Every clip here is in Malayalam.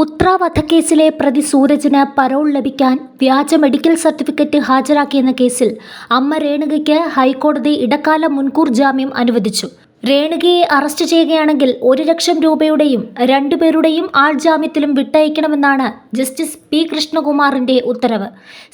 ഉത്ര വധക്കേസിലെ പ്രതി സൂരജിന് പരോൾ ലഭിക്കാൻ വ്യാജ മെഡിക്കൽ സർട്ടിഫിക്കറ്റ് ഹാജരാക്കിയെന്ന കേസിൽ അമ്മ രേണുകയ്ക്ക് ഹൈക്കോടതി ഇടക്കാല മുൻകൂർ ജാമ്യം അനുവദിച്ചു. രേണുകയെ അറസ്റ്റ് ചെയ്യുകയാണെങ്കിൽ ഒരു ലക്ഷം രൂപയുടെയും രണ്ടുപേരുടെയും ആൾജാമ്യത്തിലും വിട്ടയക്കണമെന്നാണ് ജസ്റ്റിസ് പി കൃഷ്ണകുമാറിന്റെ ഉത്തരവ്.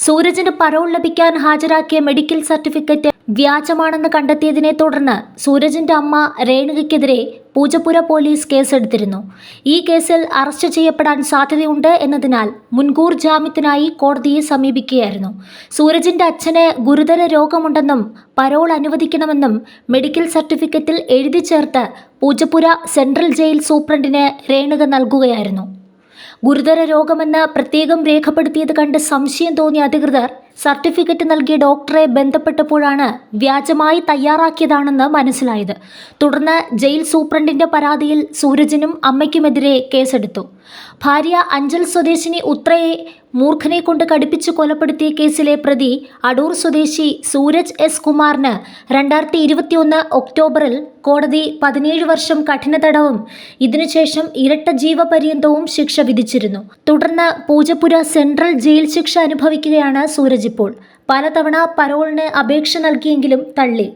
സൂരജിന് പരോൾ ലഭിക്കാൻ ഹാജരാക്കിയ മെഡിക്കൽ സർട്ടിഫിക്കറ്റ് വ്യാജമാണെന്ന് കണ്ടെത്തിയതിനെ തുടർന്ന് സൂരജിന്റെ അമ്മ രേണുകയ്ക്കെതിരെ പൂജപ്പുര പോലീസ് കേസെടുത്തിരുന്നു. ഈ കേസിൽ അറസ്റ്റ് ചെയ്യപ്പെടാൻ സാധ്യതയുണ്ട് എന്നതിനാൽ മുൻകൂർ ജാമ്യത്തിനായി കോടതിയെ സമീപിക്കുകയായിരുന്നു. സൂരജിന്റെ അച്ഛന് ഗുരുതര രോഗമുണ്ടെന്നും പരോൾ അനുവദിക്കണമെന്നും മെഡിക്കൽ സർട്ടിഫിക്കറ്റിൽ എഴുതി ചേർത്ത് പൂജപ്പുര സെൻട്രൽ ജയിൽ സൂപ്രണ്ടിന് രേണുക നൽകുകയായിരുന്നു. ഗുരുതര രോഗമെന്ന് പ്രത്യേകം രേഖപ്പെടുത്തിയത് കണ്ട് സംശയം തോന്നിയ അധികൃതർ സർട്ടിഫിക്കറ്റ് നൽകിയ ഡോക്ടറെ ബന്ധപ്പെട്ടപ്പോഴാണ് വ്യാജമായി തയ്യാറാക്കിയതാണെന്ന് മനസ്സിലായത്. തുടർന്ന് ജയിൽ സൂപ്രണ്ടിന്റെ പരാതിയിൽ സൂരജിനും അമ്മയ്ക്കുമെതിരെ കേസെടുത്തു. ഭാര്യ അഞ്ചൽ സ്വദേശിനി ഉത്രയെ മൂർഖനെ കൊണ്ട് കടുപ്പിച്ച് കൊലപ്പെടുത്തിയ കേസിലെ പ്രതി അടൂർ സ്വദേശി സൂരജ് എസ് കുമാറിന് രണ്ടായിരത്തി ഇരുപത്തിയൊന്ന് ഒക്ടോബറിൽ കോടതി പതിനേഴ് വർഷം കഠിന തടവും ഇതിനുശേഷം ഇരട്ട ജീവപര്യന്തവും ശിക്ഷ വിധിച്ചിരുന്നു. തുടർന്ന് പൂജപ്പുര സെൻട്രൽ ജയിൽ ശിക്ഷ അനുഭവിക്കുകയാണ് സൂരജ്. ഇപ്പോൾ പലതവണ പരോളിന് അപേക്ഷ നൽകിയെങ്കിലും തള്ളി